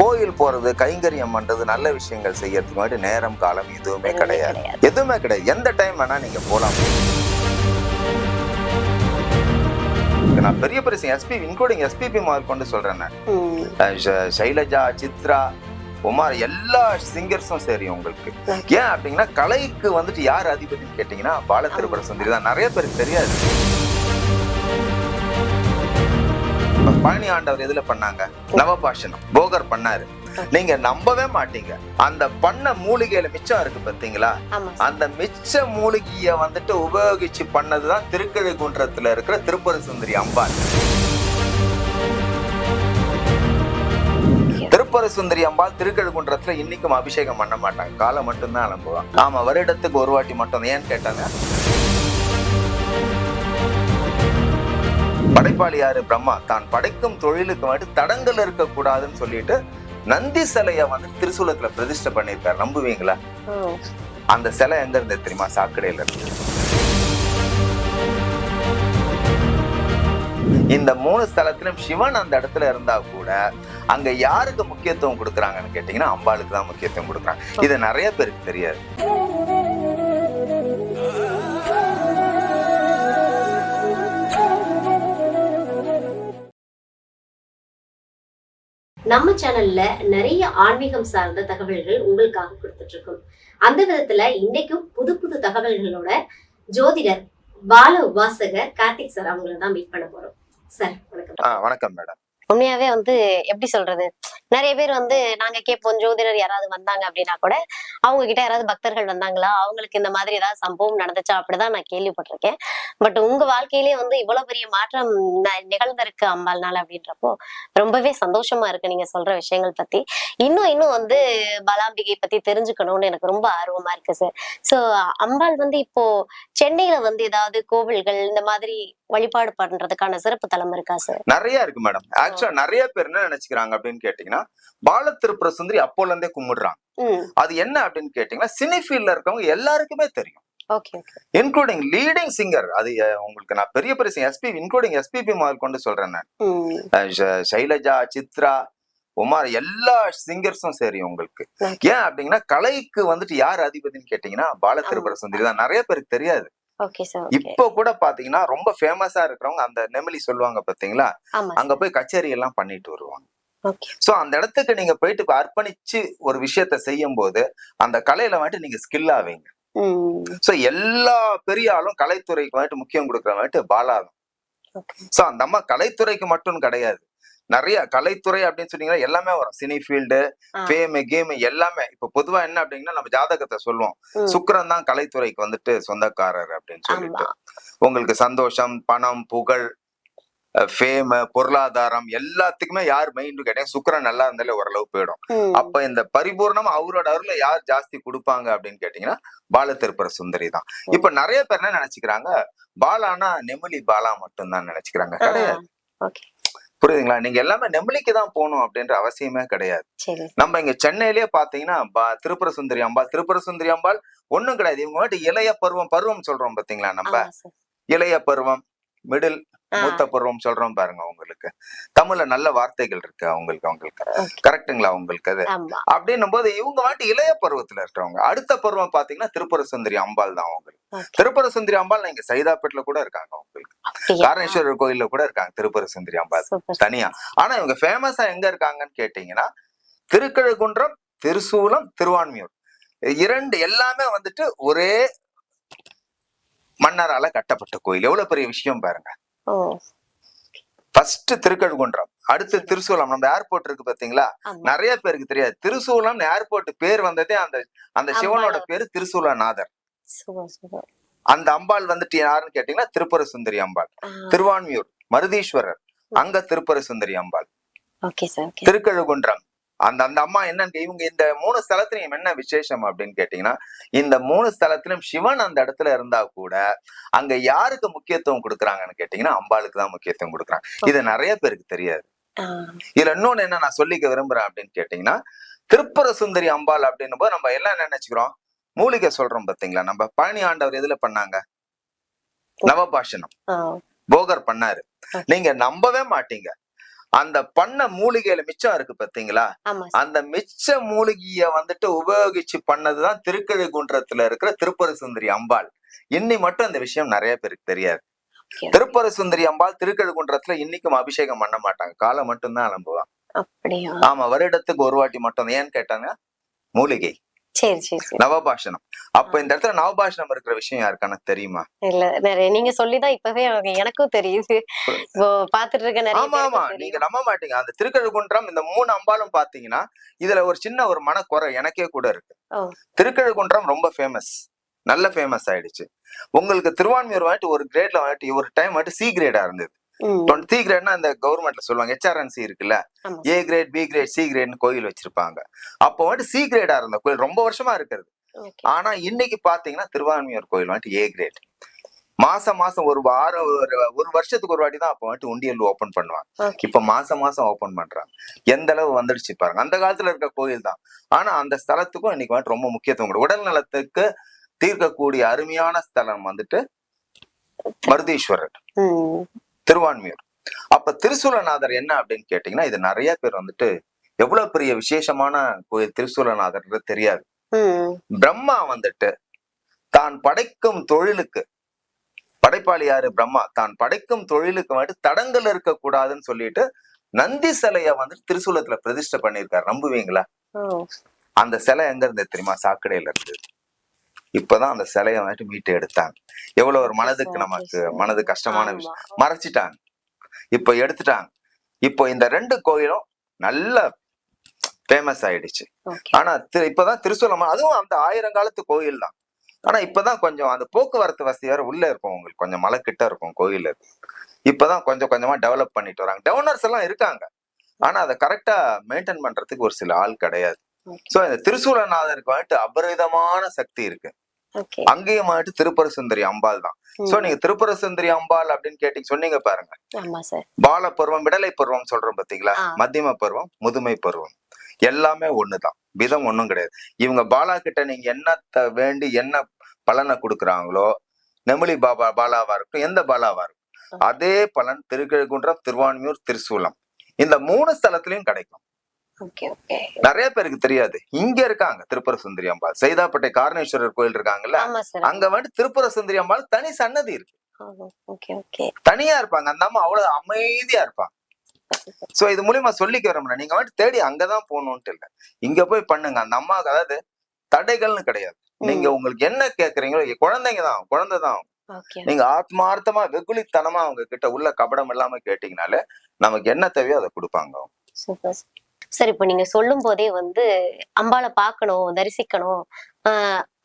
கோயில் போறது கைங்கரியம் பண்றது நல்ல விஷயங்கள் செய்யறதுக்கு முன்னாடி நேரம் காலம் எதுவுமே கிடையாது. எதுவுமே கிடையாது. எந்த டைம் வேணா நீங்க போலாம். நான் பெரிய பெரிய எஸ்பி இன்க்ளூடிங் எஸ்பிபி முதல் கொண்டு சொல்றேன் நான். சைலஜா சித்ரா உமார் எல்லா சிங்கர்ஸும் சரி உங்களுக்கு. ஏன் அப்படின்னா கலைக்கு வந்துட்டு யார் அதிபதினு கேட்டீங்கன்னா பால திருப்பர சுந்தரி தான். நிறைய பேருக்கு தெரியாது. இப்ப பழனி ஆண்டவர் எதுல பண்ணாங்க? நவபாஷணம் போகர் பண்ணாரு. நீங்க நம்பவே மாட்டீங்க. அந்த பண்ண மூலிகையில மிச்சம் இருக்கு பாத்தீங்களா? அந்த மிச்ச மூலிகைய வந்துட்டு உபயோகிச்சு பண்ணதுதான் திருக்கழுகுன்றத்துல இருக்கிற திருப்பர சுந்தரி அம்பாள். திருப்பர சுந்தரி அம்பாள் திருக்கழுகுன்றத்துல இன்னைக்கும் அபிஷேகம் பண்ண மாட்டாங்க. காலை மட்டும்தான் அலம்புவாங்க ஆமா வருடத்துக்கு ஒரு வாட்டி மட்டும் ஏன்னு கேட்டாங்க? படைப்பாளி யாரு? பிரம்மா. தான் படைக்கும் தொழிலுக்கு மட்டும் தடங்கள் இருக்கக்கூடாதுன்னு சொல்லிட்டு நந்தி சிலைய வந்து திருசூலத்துல பிரதிஷ்டை பண்ணியிருக்காரு. நம்புவீங்களா. அந்த சிலை எங்க இருந்தது தெரியுமா? சாக்கடையில இருந்து. இந்த மூணு ஸ்தலத்திலும் சிவன் அந்த இடத்துல இருந்தா கூட அங்க யாருக்கு முக்கியத்துவம் கொடுக்குறாங்கன்னு கேட்டீங்கன்னா அம்பாளுக்கு தான் முக்கியத்துவம் கொடுக்குறாங்க. இது நிறைய பேருக்கு தெரியாது. நம்ம சேனல்ல நிறைய ஆன்மீகம் சார்ந்த தகவல்கள் உங்களுக்காக கொடுத்துட்டு இருக்கோம் அந்த விதத்துல இன்னைக்கும் புது புது தகவல்களோட ஜோதிடர் பால உபாசகர் கார்த்திக் சார் அவங்கள தான் மீட் பண்ண போறோம். சார் வணக்கம். வணக்கம் மேடம் உண்மையாவே வந்து எப்படி சொல்றது? நிறைய பேர் வந்து நாங்க கேட்போம் ஜோதிடர் யாராவது வந்தாங்க அப்படின்னா கூட அவங்க கிட்ட யாராவது பக்தர்கள் வந்தாங்களா? அவங்களுக்கு இந்த மாதிரி ஏதாவது சம்பவம் நடந்துச்சா? அப்படிதான் நான் கேள்விப்பட்டிருக்கேன். பட் உங்க வாழ்க்கையிலேயே வந்து இவ்வளவு பெரிய மாற்றம் ந- நிகழ்ந்திருக்கு நாள் அப்படின்றப்போ ரொம்பவே சந்தோஷமா இருக்கு நீங்க சொல்ற விஷயங்கள் பத்தி. இன்னும் இன்னும் வந்து பலாம்பிகை பத்தி தெரிஞ்சுக்கணும்னு எனக்கு ரொம்ப ஆர்வமா இருக்கு சார் சோ அம்பாள் வந்து இப்போ சென்னையில வந்து ஏதாவது கோவில்கள் இந்த மாதிரி வழிபாடு பண்றதுக்கான சிறப்பு தலம் இருக்கா சார் நிறைய இருக்கு மேடம் ஆக்சுவலா நிறைய பேர் என்ன நினைச்சுக்கிறாங்க அப்படின்னு கேட்டீங்கன்னா பால திருப்புர சுந்தரி அப்போல இருந்தே கும்பிடுறாங்க அது என்ன அப்படின்னு கேட்டீங்கன்னா சினி ஃபீல்ட்ல இருக்கவங்க எல்லாருக்குமே தெரியும். இன்க்ளூடிங் லீடிங் சிங்கர் அது உங்களுக்கு நான் பெரிய பெரிய எஸ்பி இன்க்ளூடிங் எஸ்பிபி முதல் கொண்டு சொல்றேன் நான். சைலஜா சித்ரா உமார் எல்லா சிங்கர்ஸும் சரி உங்களுக்கு. ஏன் அப்படிங்கன்னா கலைக்கு வந்துட்டு யார் அதிபதினு கேட்டீங்கன்னா பால திருப்பர சுந்தரி தான். நிறைய பேருக்கு தெரியாது. இப்போ கூட பாத்தீங்கன்னா ரொம்ப ஃபேமஸா இருக்கிறவங்க அந்த நெமிலி சொல்லுவாங்க பாத்தீங்களா? அங்க போய் கச்சேரி எல்லாம் பண்ணிட்டு வருவாங்க. சோ அந்த இடத்துக்கு நீங்க போயிட்டு அர்ப்பணிச்சு ஒரு விஷயத்த செய்யும் போது அந்த கலையில வந்துட்டு நீங்க ஸ்கில் ஆவீங்க சோ எல்லா பெரிய ஆளும் கலைத்துறைக்கு வந்துட்டு முக்கியம் கொடுக்குற வந்துட்டு ஓகே சோ அந்த அம்மா கலைத்துறைக்கு மட்டும் கிடையாது. நிறைய கலைத்துறை அப்படின்னு சொன்னீங்கன்னா எல்லாமே வரும். Cine field. ஃபேம் கேம் எல்லாமே. இப்ப பொதுவா என்ன அப்படின்னா நம்ம ஜாதகத்தை சொல்லுவோம். சுக்கிரன் தான் கலைத்துறைக்கு வந்துட்டு சொந்தக்காரர் அப்படின்னு சொல்லிட்டு. உங்களுக்கு சந்தோஷம் பணம் புகழ் ஃபேம் பொருளாதாரம் எல்லாத்துக்குமே யார் மெயின் கேட்டீங்க சுக்கிரன் நல்லா இருந்தாலே ஓரளவு போயிடும். அப்ப இந்த பரிபூர்ணம் அவரோட அருளை யார் ஜாஸ்தி கொடுப்பாங்க அப்படின்னு கேட்டீங்கன்னா பால திருப்பர சுந்தரி தான். இப்ப நிறைய பேர் என்ன நினைச்சுக்கிறாங்க? பாலானா நெமிலி பாலா மட்டும் தான் நினைச்சுக்கிறாங்க கிடையாது. புரியுதுங்களா? நீங்க எல்லாமே நெமிலிக்கு தான் போகணும் அப்படின்ற அவசியமே கிடையாது. நம்ம இங்க சென்னையிலேயே பாத்தீங்கன்னா திருப்புர சுந்தரி அம்பாள் திருப்புர சுந்தரி அம்பாள் ஒண்ணும் கிடையாது. இவங்க இளைய பருவம் பருவம் சொல்றோம் பாத்தீங்களா நம்ம? இளைய பருவம் மிடில் மூத்த பருவம் சொல்றோம் பாருங்க உங்களுக்கு. தமிழ்ல நல்ல வார்த்தைகள் இருக்கு அவங்களுக்கு அவங்களுக்கு. Okay. கரெக்ட்டுங்களா உங்களுக்கு அது? அப்படின்னும் போது இவங்க வந்துட்டு இளைய பருவத்துல இருக்கிறவங்க. அடுத்த பருவம் பாத்தீங்கன்னா திருப்புர சுந்தரி அம்பாள் தான் அவங்களுக்கு. திருப்புர சுந்தரி அம்பாள் நீங்க சைதாப்பேட்டில் கூட இருக்காங்க அவங்களுக்கு. காரணேஸ்வரர் கோயில்ல கூட இருக்காங்க திருப்புர சுந்தரி அம்பாள். தனியா. ஆனா இவங்க ஃபேமஸா எங்க இருக்காங்கன்னு கேட்டீங்கன்னா திருக்கழுகுன்றம் திருசூலம் திருவான்மியூர். இரண்டு எல்லாமே வந்துட்டு ஒரே மன்னரால கட்டப்பட்ட கோயில். எவ்வளவு பெரிய விஷயம் பாருங்க. ஃபர்ஸ்ட் திருக்கழுகுன்றம். அடுத்து திருசூலம். நம்ம ஏர்போர்ட் இருக்கு பாத்தீங்களா? நிறைய பேருக்கு தெரியாது. திருசூலம் ஏர்போர்ட் பேர் வந்ததே அந்த அந்த சிவனோட. பேரு திருசூலநாதர். அந்த அம்பாள் வந்துட்டு யாருன்னு கேட்டீங்கன்னா திருப்புர சுந்தரி அம்பாள். திருவான்மியூர் மருதீஸ்வரர். அங்க திருப்புர சுந்தரி அம்பாள். திருக்கழுகுன்றம். அந்த அந்த அம்மா என்னன்னு இவங்க இந்த மூணு ஸ்தலத்திலையும் என்ன விசேஷம் அப்படின்னு கேட்டீங்கன்னா இந்த மூணு ஸ்தலத்திலும் சிவன் அந்த இடத்துல இருந்தா கூட அங்க யாருக்கு முக்கியத்துவம் கொடுக்குறாங்கன்னு கேட்டீங்கன்னா அம்பாளுக்கு தான் முக்கியத்துவம் கொடுக்குறாங்க. இது நிறைய பேருக்கு தெரியாது. இதுல இன்னொன்னு என்ன நான் சொல்லிக்க விரும்புறேன் அப்படின்னு கேட்டீங்கன்னா திருப்புர சுந்தரி அம்பாள் அப்படின்னும் போது நம்ம எல்லாம் என்ன நினைச்சுக்கிறோம்? மூலிகை சொல்றோம் பாத்தீங்களா? நம்ம பழனி ஆண்டவர் எதுல பண்ணாங்க? நவபாஷணம். போகர் பண்ணாரு. நீங்க நம்பவே மாட்டீங்க. அந்த பண்ண மூலிகையில மிச்சம் இருக்கு பாத்தீங்களா? அந்த மிச்ச மூலிகைய வந்துட்டு உபயோகிச்சு பண்ணதுதான் திருக்கழுகுன்றத்துல இருக்கிற திருப்பர சுந்தரி அம்பாள். இன்னி மட்டும் இந்த விஷயம் நிறைய பேருக்கு தெரியாது. திருப்பர சுந்தரி அம்பாள் திருக்கழுகுன்றத்துல இன்னைக்கும் அபிஷேகம் பண்ண மாட்டாங்க. காலை மட்டும்தான் அப்படியா? ஆமா வருடத்துக்கு ஒரு வாட்டி மட்டும் ஏன்னு கேட்டாங்க? மூலிகை. நவபாஷணம். அப்ப இந்த இடத்துல நவபாஷணம் இருக்கிற விஷயம் யாருக்கான தெரியுமா? இல்ல நிறைய நீங்க சொல்லிதான் இப்பவே எனக்கும் தெரியுது. இப்போ பாத்துட்டு இருக்க நிறைய ஆமா ஆமா. நீங்க. நம்ப மாட்டீங்க. அந்த திருக்கழுகுன்றம் இந்த மூணு அம்பாலும் பாத்தீங்கன்னா இதுல ஒரு சின்ன ஒரு மனக்குறை எனக்கே கூட இருக்கு. ஓ. திருக்கழுகுன்றம் ரொம்ப ஃபேமஸ் நல்ல ஃபேமஸ் ஆயிடுச்சு. உங்களுக்கு திருவான்மியூர் வந்துட்டு ஒரு கிரேட்ல வந்துட்டு ஒரு டைம் வந்துட்டு சி கிரேடா இருந்தது. சி கிரேட்னா இந்த கவர்மெண்ட்ல சொல்லுவாங்க ஹெச்ஆர்என்சி இருக்குல்ல. A grade B grade C கிரேட்னு கோயில் வச்சிருப்பாங்க. அப்போ வந்துட்டு சி கிரேடா இருந்த கோயில் ரொம்ப வருஷமா இருக்கிறது. ஆனா இன்னைக்கு பாத்தீங்கன்னா திருவான்மியூர் கோயில் வந்துட்டு ஏ கிரேட் மாசம் மாசம் ஒரு வாரம் ஒரு ஒரு வருஷத்துக்கு ஒரு வாட்டி தான் அப்போ வந்துட்டு உண்டியல் ஓபன் பண்ணுவாங்க. இப்ப மாசம் மாசம் ஓபன் பண்றாங்க. எந்த அளவு வந்துடுச்சு பாருங்க. அந்த காலத்துல இருக்க கோயில் தான். ஆனா அந்த ஸ்தலத்துக்கும் இன்னைக்கு வந்துட்டு ரொம்ப முக்கியத்துவம் உடல் நலத்துக்கு தீர்க்கக்கூடிய அருமையான ஸ்தலம் வந்துட்டு மருதீஸ்வரர். திருவான்மியூர். அப்ப திருசூலநாதர் என்ன அப்படின்னு கேட்டீங்கன்னா இது நிறைய பேர் வந்துட்டு எவ்வளவு பெரிய விசேஷமான கோயில் திருசூலநாதர் தெரியாது. பிரம்மா வந்துட்டு தான் படைக்கும் தொழிலுக்கு படைப்பாளி யாரு? பிரம்மா. தான் படைக்கும் தொழிலுக்கு வந்துட்டு தடங்கள் இருக்கக்கூடாதுன்னு சொல்லிட்டு நந்தி சிலைய வந்துட்டு திருசூலத்துல பிரதிஷ்டை பண்ணியிருக்காரு. நம்புவீங்களா? அந்த சிலை எங்க இருந்து தெரியுமா? சாக்கடையில இருந்து. இப்பதான் அந்த சிலைய வந்துட்டு மீட்டு எடுத்தாங்க. எவ்வளவு ஒரு மனதுக்கு நமக்கு மனது கஷ்டமான விஷயம். மறைச்சிட்டாங்க. இப்ப எடுத்துட்டாங்க. இப்போ இந்த ரெண்டு கோயிலும் நல்ல ஃபேமஸ் ஆயிடுச்சு. ஆனா இப்பதான் திருசூலமா அதுவும் அந்த ஆயிரம் காலத்து கோயில் தான். ஆனா இப்பதான் கொஞ்சம் அந்த போக்குவரத்து வசதி வேற உள்ள இருக்கும் உங்களுக்கு. கொஞ்சம் மலை கிட்ட இருக்கும் கோயில். இப்பதான் கொஞ்சம் கொஞ்சமா டெவலப் பண்ணிட்டு வராங்க. டெவனர்ஸ் எல்லாம் இருக்காங்க. ஆனா அதை கரெக்டா மெயின்டைன் பண்றதுக்கு ஒரு சில ஆள் கிடையாது. சோ இந்த திருசூலநாதருக்கு வந்துட்டு அபரிதமான சக்தி இருக்கு. அங்கேயும் வந்துட்டு திருப்பர சுந்தரி அம்பாள் தான். சோ நீங்க திருப்பர சுந்தரி அம்பாள் அப்படின்னு கேட்டீங்க சொன்னீங்க பாருங்க. பால பருவம் விடலை பருவம் சொல்றோம் பாத்தீங்களா. மத்தியம பருவம் முதுமை பருவம். எல்லாமே ஒண்ணுதான். விதம் ஒண்ணும் கிடையாது. இவங்க பாலா கிட்ட நீங்க என்னத்த வேண்டி என்ன பலனை கொடுக்குறாங்களோ நெமிலி பாபா பாலாவா இருக்கட்டும் எந்த பாலாவா இருக்கும் அதே பலன் திருக்கழுகுன்றம் திருவான்மியூர் திருசூலம். இந்த மூணு ஸ்தலத்திலயும் கிடைக்கும். நிறைய பேருக்கு தெரியாது. இங்க இருக்காங்க திருப்பர சுந்தரி அம்பாள். சைதாப்பேட்டை காரணேஸ்வரர் கோயில் இருக்காங்கல்ல? அங்க வந்துட்டு திருப்பர சுந்தரி அம்பாள் தனி சன்னதி இருக்கு. தனியா இருப்பாங்க. அந்த அம்மா அவ்வளவு அமைதியா இருப்பாங்க. சோ இது மூலியமா சொல்லிக்க வரோம்ல நீங்க வந்துட்டு தேடி அங்கதான் போகணும்ட்டு இல்ல. இங்க போய் பண்ணுங்க. அந்த அம்மாவுக்கு அதாவது தடைகள்னு கிடையாது. நீங்க உங்களுக்கு என்ன கேக்குறீங்களோ குழந்தைங்க தான் குழந்தை தான் நீங்க ஆத்மார்த்தமா வெகுளித்தனமா அவங்க கிட்ட உள்ள கபடம் இல்லாம கேட்டீங்கனாலே நமக்கு என்ன தேவையோ அதை கொடுப்பாங்க சார் இப்போ நீங்க சொல்லும் போதே வந்து அம்பாளை பார்க்கணும் தரிசிக்கணும்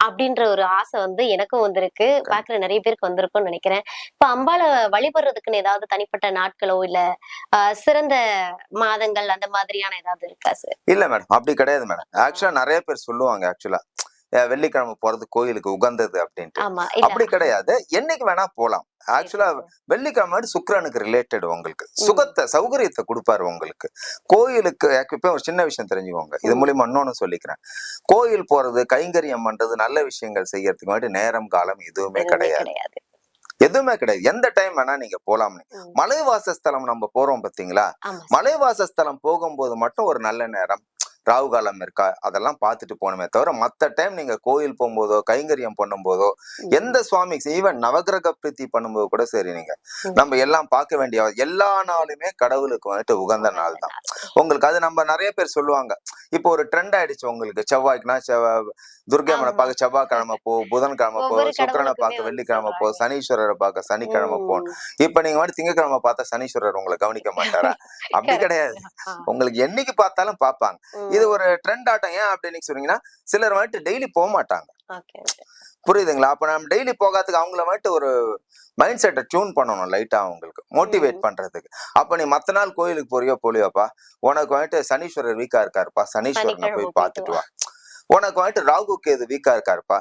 அப்படின்ற ஒரு ஆசை வந்து எனக்கும் வந்திருக்கு. பாக்குற நிறைய பேருக்கு வந்திருக்கும்னு நினைக்கிறேன். இப்ப அம்பாளை வழிபடுறதுக்குன்னு ஏதாவது தனிப்பட்ட நாட்களோ இல்ல ஆஹ் சிறந்த மாதங்கள் அந்த மாதிரியான ஏதாவது இருக்கா சார் இல்ல மேடம் அப்படி கிடையாது மேடம் ஆக்சுவலா நிறைய பேர் சொல்லுவாங்க ஆக்சுவலா வெள்ளிக்கிழமை போறது கோயிலுக்கு உகந்தது அப்படின்ட்டு. அப்படி கிடையாது. என்னைக்கு வேணா போலாம். ஆக்சுவலா வெள்ளிக்கிழமை சுக்கிரனுக்கு ரிலேட்டட் உங்களுக்கு. சுகத்தை சௌகரியத்தை கொடுப்பாரு உங்களுக்கு. கோயிலுக்கு இப்ப ஒரு சின்ன விஷயம் தெரிஞ்சுக்கோங்க. இது. மூலியமா இன்னொன்னு சொல்லிக்கிறேன். கோயில் போறது கைங்கரியம் பண்றது நல்ல விஷயங்கள் செய்யறதுக்கு முன்னாடி நேரம் காலம் எதுவுமே கிடையாது. எதுவுமே கிடையாது. எந்த டைம் வேணா நீங்க போலாம். மலைவாசஸ்தலம் நம்ம போறோம் பாத்தீங்களா. மலைவாசஸ்தலம் போகும்போது மட்டும் ஒரு நல்ல நேரம். ராகு காலம் இருக்கா? அதெல்லாம் பார்த்துட்டு போகணுமே தவிர மத்த டைம் நீங்க கோயில் போகும்போதோ கைங்கரியம் பண்ணும்போதோ. எந்த சுவாமி ஈவன் நவகிரக பிரீத்தி பண்ணும்போது கூட சரி நீங்க. ம். நம்ம எல்லாம் பார்க்க வேண்டிய எல்லா நாளுமே கடவுளுக்கு வந்துட்டு உகந்த நாள் தான். உங்களுக்கு அது நம்ம நிறைய பேர் சொல்லுவாங்க. இப்போ ஒரு ட்ரெண்ட் ஆயிடுச்சு உங்களுக்கு. செவ்வாய்க்குனா செவ்வாய் துர்கையம்மனை ஆமா. பார்க்க செவ்வாய்க்கிழமை போ புதன்கிழமை போ சுக்கிரனை பார்க்க வெள்ளிக்கிழமை போ. சனீஸ்வரரை பார்க்க சனிக்கிழமை போ ம். இப்ப நீங்க வந்து திங்கக்கிழமை பார்த்தா சனீஸ்வரர் உங்களை கவனிக்க மாட்டாரா அப்படி. கிடையாது. உங்களுக்கு என்னைக்கு பார்த்தாலும் பார்ப்பாங்க. இது ஒரு ட்ரெண்ட் ஆட்டம் ஏன் அப்படின்னு சொன்னீங்கன்னா சிலர் வந்துட்டு டெய்லி போக மாட்டாங்க. புரியுதுங்களா அப்ப நம்ம டெய்லி போகாததுக்கு அவங்கள வந்துட்டு ஒரு மைண்ட் செட்டை டியூன் பண்ணணும் லைட்டா அவங்களுக்கு மோட்டிவேட். பண்றதுக்கு அப்ப நீ மத்த நாள் கோயிலுக்கு போறியோ போலியோப்பா உனக்கு வந்துட்டு சனீஸ்வரர் வீக்கா இருக்காருப்பா சனீஸ்வரனை போய் போயிட்டு பார்த்துட்டு வா உனக்கு வந்துட்டு ராகு கேது வீக்கா இருக்காருப்பா.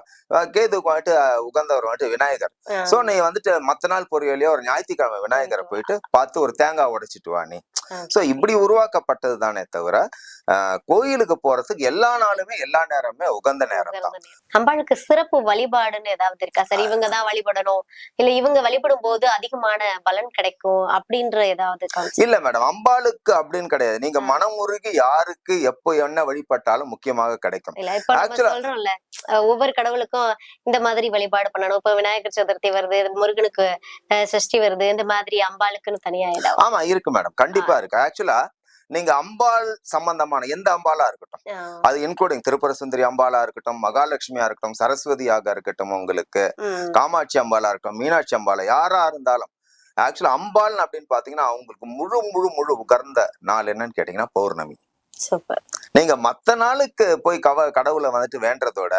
கேதுக்கு வந்துட்டு உகந்தவர் வந்துட்டு விநாயகர். சோ நீ வந்துட்டு மத்த நாள் பொரியலையோ ஒரு ஞாயிற்றுக்கிழமை விநாயகரை போயிட்டு பார்த்து ஒரு தேங்காய் உடைச்சிட்டு வா நீ. சோ இப்படி உருவாக்கப்பட்டது தானே தவிர கோயிலுக்கு போறதுக்கு எல்லா நாளுமே எல்லா நேரமே உகந்த நேரம் தான். அம்பாளுக்கு சிறப்பு வழிபாடுன்னு ஏதாவது இருக்கா? சரி இவங்க தான் வழிபடணும். இல்ல இவங்க வழிபடும் போது அதிகமான பலன் கிடைக்கும் அப்படின்ற ஏதாவது? இல்ல மேடம் அம்பாளுக்கு அப்படின்னு கிடையாது. நீங்க. மனமுருகி யாருக்கு எப்போ என்ன வழிபட்டாலும் முக்கியமாக கிடைக்கும். இப்ப நம்ம சொல்றோம்ல ஒவ்வொரு கடவுளுக்கும் இந்த மாதிரி வழிபாடு பண்ணணும். இப்ப விநாயகர் சதுர்த்தி வருது முருகனுக்கு சஷ்டி வருது இந்த மாதிரி அம்பாளுக்குன்னு தனியா ஆமா இருக்கு மேடம் கண்டிப்பா இருக்கு. ஆக்சுவலா நீங்க அம்பாள் சம்பந்தமான எந்த அம்பாளா இருக்கட்டும் அது இன்க்ளூடிங் திருப்பர சுந்தரி அம்பாளா இருக்கட்டும் மகாலட்சுமியா இருக்கட்டும் சரஸ்வதியாக இருக்கட்டும் உங்களுக்கு காமாட்சி அம்பாளா இருக்கட்டும் மீனாட்சி அம்பாளா யாரா இருந்தாலும் ஆக்சுவலா அம்பாள் அப்படின்னு பாத்தீங்கன்னா அவங்களுக்கு முழு முழு முழு உகர்ந்த நாள் என்னன்னு கேட்டீங்கன்னா பௌர்ணமி. சூப்பர். நீங்க மத்த நாளுக்கு போய் கவ கடவுளை வந்துட்டு வேண்டதோட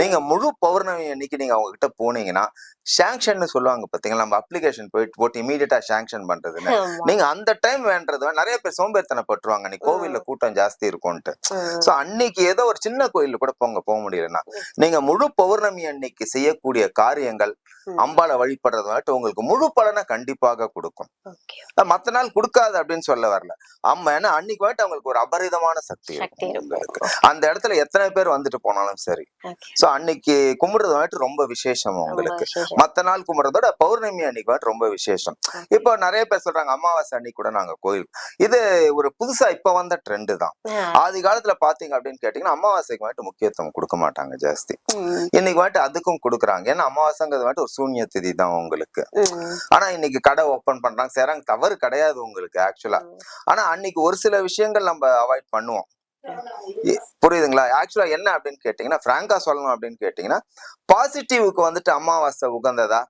நீங்க முழு பௌர்ணமி அன்னைக்கு நீங்க அவங்க கிட்ட போனீங்கன்னா சாங்ஷன் சொல்லுவாங்க பாத்தீங்களா நம்ம அப்ளிகேஷன் போயிட்டு போட்டு இமீடியட்டா சாங்ஷன் பண்றதுன்னு. நீங்க அந்த டைம் வேண்டது நிறைய பேர் சோம்பேறித்தனப்பட்டுருவாங்க. நீ கோவில்ல கூட்டம் ஜாஸ்தி இருக்கும்ட்டு உம் சோ அன்னைக்கு ஏதோ ஒரு சின்ன கோயில்ல கூட போங்க போக முடியலன்னா நீங்க முழு பௌர்ணமி அன்னைக்கு செய்யக்கூடிய காரியங்கள் உம் அம்பாளை வழிபடுறது வந்துட்டு உங்களுக்கு முழு பலனை கண்டிப்பாக கொடுக்கும். மத்த நாள் கொடுக்காது அப்படின்னு சொல்ல வரல. அம்மா ஏன்னா அன்னைக்கு வந்துட்டு அவங்களுக்கு ஒரு அபரிதமான சக்தி அந்த இடத்துல. எத்தனை பேர் வந்துட்டு போனாலும் சரி. சோ அன்னைக்கு கும்பிடுறது வந்துட்டு ரொம்ப விசேஷம் உங்களுக்கு. மத்த நாள் கும்பிடுறதோட பௌர்ணமி அன்னைக்கு வந்துட்டு ரொம்ப விசேஷம். இப்போ நிறைய பேர் சொல்றாங்க அமாவாசை அன்னைக்கு கூட நாங்க கோயில். இது ஒரு புதுசா இப்ப வந்த ட்ரெண்ட் தான். ஆதி காலத்துல பாத்தீங்க அப்படின்னு கேட்டீங்கன்னா அமாவாசைக்கு வந்துட்டு முக்கியத்துவம் கொடுக்க மாட்டாங்க ஜாஸ்தி. இன்னைக்கு வந்துட்டு அதுக்கும் கொடுக்குறாங்க. ஏன்னா அமாவாசைங்கிறது வந்துட்டு ஒரு சூன்ய திதி தான் உங்களுக்கு. ஆனா இன்னைக்கு கடை ஓபன் பண்றாங்க. செய்றாங்க தவறு கிடையாது உங்களுக்கு ஆக்சுவலா ஆனா அன்னைக்கு ஒரு சில விஷயங்கள் நம்ம அவாய்ட் பண்ணுவோம். புரியுதுங்களா? ஆக்சுவலா என்ன அப்படின்னு கேட்டீங்கன்னா பிராங்கா சொல்லணும் அப்படின்னு கேட்டீங்கன்னா பாசிட்டிவ்க்கு வந்துட்டு அமாவாசை உகந்ததா?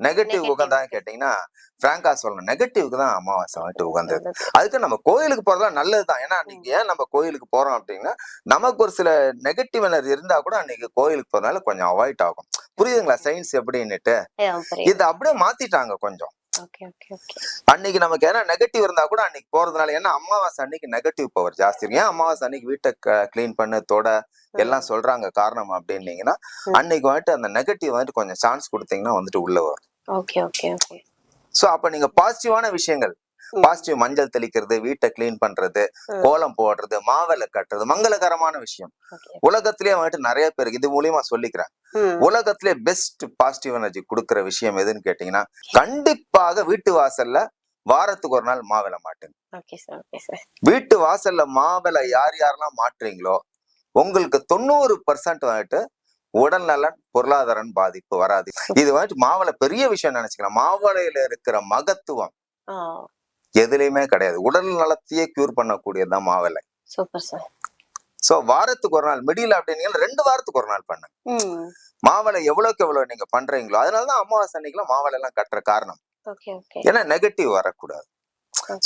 நெகட்டிவ். உகந்தான்னு கேட்டீங்கன்னா பிராங்கா சொல்லணும். நெகட்டிவ்க்கு தான் அமாவாசை வந்துட்டு உகந்தது. அதுக்கு நம்ம கோயிலுக்கு போறதுலாம் நல்லதுதான் ஏன்னா அன்னைக்கு ஏன் நம்ம கோயிலுக்கு போறோம் அப்படின்னா நமக்கு ஒரு சில நெகட்டிவ் எனர்ஜி இருந்தா கூட அன்னைக்கு கோயிலுக்கு போறதுனால கொஞ்சம் அவாய்ட் ஆகும். புரியுதுங்களா? சயின்ஸ் எப்படின்னுட்டு. இது அப்படியே மாத்திட்டாங்க கொஞ்சம். அன்னைக்கு நமக்கு ஏன்னா நெகட்டிவ் இருந்தா கூட அன்னைக்கு போறதுனால ஏன்னா அமாவாசை அன்னைக்கு நெகட்டிவ் பவர் ஜாஸ்தி இருக்கு ஏன் அமாவாசை அன்னைக்கு வீட்டை க்ளீன் பண்ணு தொட எல்லாம் சொல்றாங்க காரணம் அப்படின்னீங்கன்னா. அன்னைக்கு வந்துட்டு அந்த நெகட்டிவ் வந்துட்டு கொஞ்சம் சான்ஸ் கொடுத்தீங்கன்னா வந்துட்டு உள்ள வரும் Okay, okay, okay. சோ அப்ப நீங்க பாசிட்டிவான விஷயங்கள். பாசிட்டிவ் மஞ்சள் தெளிக்கிறது வீட்டை க்ளீன் பண்றது. கோலம் போடுறது மாவிளை கட்டுறது மங்களகரமான விஷயம். உலகத்திலேயே வந்துட்டு நிறைய பேருக்கு இது மூலியமா சொல்லிக்கிறேன். உலகத்திலே பெஸ்ட் பாசிட்டிவ் எனர்ஜி கொடுக்கிற விஷயம் எதுன்னு கேட்டீங்கன்னா கண்டிப்பாக வீட்டு வாசல்ல வாரத்துக்கு ஒரு நாள் மாவிளை மாட்டுங்க. வீட்டு வாசல்ல மாவிளை யார் யாரெல்லாம் மாட்டுறீங்களோ உங்களுக்கு தொண்ணூறு பர்சன்ட் வந்துட்டு உடல் நலன் பொருளாதாரம் பாதிப்பு வராது. இது வந்துட்டு மாவிளை பெரிய விஷயம் நினைச்சுக்கலாம். மாவிளையில இருக்கிற மகத்துவம். எதுலயுமே கிடையாது. உடல் நலத்தையே கியூர் பண்ணக்கூடியதுதான் மாவிளை சூப்பர் சார். சோ வாரத்துக்கு ஒரு நாள் மிடில் அப்படின்னு ரெண்டு வாரத்துக்கு ஒரு நாள் பண்ணுங்க. மாவிளை எவ்வளவுக்கு எவ்வளவு நீங்க பண்றீங்களோ அதனாலதான் அமாவாசை அன்னைக்குலாம் மாவிளை எல்லாம் கட்டுற காரணம். ஏன்னா நெகட்டிவ் வரக்கூடாது.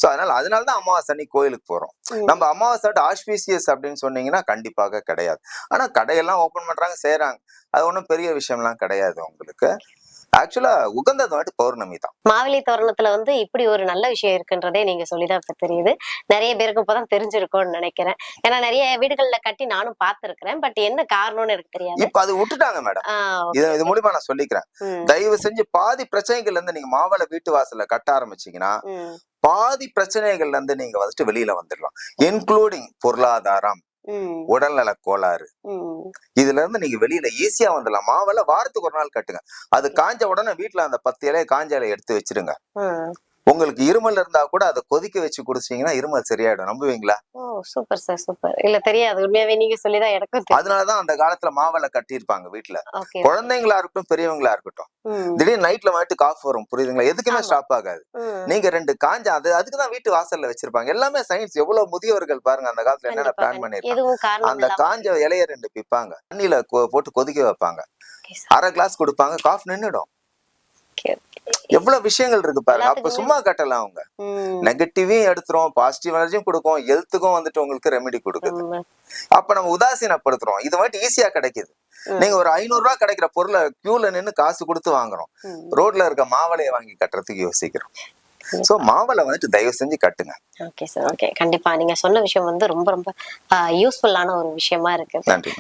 சோ அதனால அதனாலதான் அமாவாசை அன்னைக்கு கோயிலுக்கு போறோம். நம்ம அமாவாசை ஆஸ்பீசியஸ் அப்படின்னு சொன்னீங்கன்னா கண்டிப்பாக கிடையாது. ஆனா கடையெல்லாம் ஓபன் பண்றாங்க செய்யறாங்க அது ஒண்ணும் பெரிய விஷயம்லாம் கிடையாது உங்களுக்கு. ஆக்சுவலா உகந்தது வந்துட்டு பௌர்ணமி தான். மாவிலை தோரணத்துல வந்து இப்படி ஒரு நல்ல விஷயம் இருக்குன்றதே நீங்க சொல்லிதான் இப்ப தெரியுது. நிறைய பேருக்கு இப்பதான் தெரிஞ்சிருக்கும்னு நினைக்கிறேன். ஏன்னா நிறைய வீடுகள்ல கட்டி நானும் பார்த்திருக்கிறேன். பட் என்ன காரணம்னு எனக்கு தெரியாது. இப்ப அது விட்டுட்டாங்க மேடம். இது இது மூலியமா நான் சொல்லிக்கிறேன். தயவு செஞ்சு பாதி பிரச்சனைகள்ல இருந்து நீங்க மாவிளை வீட்டு வாசல்ல கட்ட ஆரம்பிச்சீங்கன்னா பாதி பிரச்சனைகள்ல இருந்து நீங்க வந்துட்டு வெளியில வந்துடலாம். இன்க்ளூடிங் பொருளாதாரம். உடல்நல கோளாறு. இதுல இருந்து நீங்க வெளியில ஈஸியா வந்துடலாம். மாவிளை வாரத்துக்கு ஒரு நாள் கட்டுங்க. அது காஞ்ச உடனே வீட்டுல அந்த பத்து இலையை காஞ்ச இலையை எடுத்து வச்சிருங்க. உங்களுக்கு இருமல் இருந்தா கூட அதை கொதிக்க வச்சு குடிச்சீங்கன்னா இருமல் சரியாயிடும். நம்புவீங்களா? Super sir super. இல்ல தெரியாது. உண்மையாவே நீங்க சொல்லிதான் தெரியும். அதனாலதான் அந்த காலத்துல மாவிளை கட்டியிருப்பாங்க வீட்டுல குழந்தைங்களா இருக்கட்டும் பெரியவங்களா இருக்கட்டும். திடீர்னு நைட்ல வந்துட்டு காஃப் வரும். புரியுதுங்களா? எதுக்குமே. ஸ்டாப் ஆகாது. நீங்க ரெண்டு காஞ்ச அது அதுக்குதான் வீட்டு வாசல்ல வச்சிருப்பாங்க. எல்லாமே சயின்ஸ் எவ்வளவு முதியவர்கள் பாருங்க அந்த காலத்துல என்னென்ன பிளான் பண்ணிருக்காங்க அந்த காஞ்ச இலைய ரெண்டு பிப்பாங்க. தண்ணியில போட்டு கொதிக்க வைப்பாங்க. அரை கிளாஸ் கொடுப்பாங்க. காஃப் நின்னுடும். எவ்வளவு விஷயங்கள் இருக்கு பாருங்க. அப்ப சும்மா கட்டலாம் அவங்க. நெகட்டிவையும் எடுத்துரும் பாசிட்டிவ் எனர்ஜியும் கொடுக்கும் ஹெல்த்துக்கும் வந்துட்டு உங்களுக்கு ரெமெடி கொடுக்குது. அப்ப நம்ம உதாசீனப்படுத்துறோம். இது வந்துட்டு ஈஸியா கிடைக்குது. நீங்க ஒரு ஐநூறு ரூபாய் கிடைக்கிற பொருளை கியூல நின்னு காசு கொடுத்து வாங்குறோம். ரோட்ல இருக்க மாவளையை வாங்கி கட்டுறதுக்கு யோசிக்கிறோம். சோ மாவளை வந்துட்டு தயவு செஞ்சு கட்டுங்க. ஓகே சார் ஓகே கண்டிப்பா. நீங்க சொன்ன விஷயம் வந்து ரொம்ப ரொம்ப யூஸ்ஃபுல்லான ஒரு விஷயமா இருக்கு.